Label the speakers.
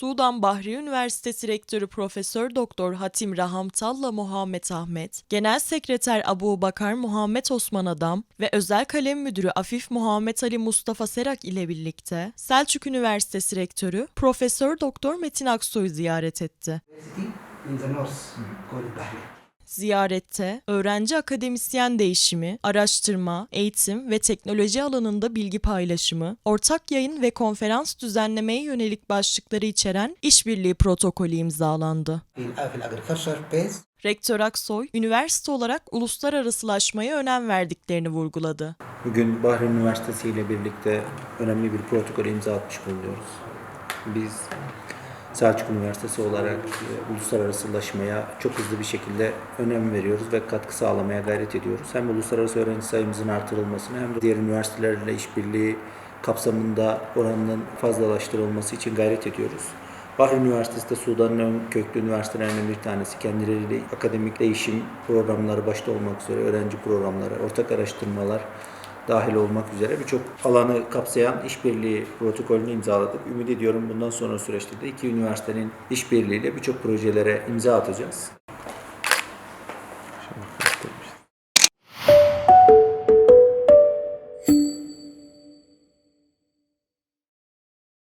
Speaker 1: Sudan Bahri Üniversitesi Rektörü Profesör Doktor Hatim Rahamtal'la Muhammed Ahmet, Genel Sekreter Abu Bakar Muhammed Osman Adam ve Özel Kalem Müdürü Afif Muhammed Ali Mustafa Serak ile birlikte Selçuk Üniversitesi Rektörü Profesör Doktor Metin Aksoy ziyaret etti ziyarette öğrenci akademisyen değişimi, araştırma, eğitim ve teknoloji alanında bilgi paylaşımı, ortak yayın ve konferans düzenlemeye yönelik başlıkları içeren işbirliği protokolü imzalandı. Rektör Aksoy, üniversite olarak uluslararasılaşmaya önem verdiklerini vurguladı.
Speaker 2: Bugün Bahreyn Üniversitesi ile birlikte önemli bir protokol imza atmış bulunuyoruz. Biz Selçuk Üniversitesi olarak e, uluslararasılaşmaya çok hızlı bir şekilde önem veriyoruz ve katkı sağlamaya gayret ediyoruz. Hem uluslararası öğrenci sayımızın artırılmasını hem de diğer üniversitelerle işbirliği kapsamında oranının fazlalaştırılması için gayret ediyoruz. Bahri Üniversitesi de Sudan'ın ön köklü üniversitelerinden bir tanesi. Kendileriyle akademik değişim programları başta olmak üzere öğrenci programları, ortak araştırmalar dahil olmak üzere birçok alanı kapsayan işbirliği protokolünü imzaladık. Ümit ediyorum bundan sonra süreçte de iki üniversitenin işbirliğiyle birçok projelere imza atacağız.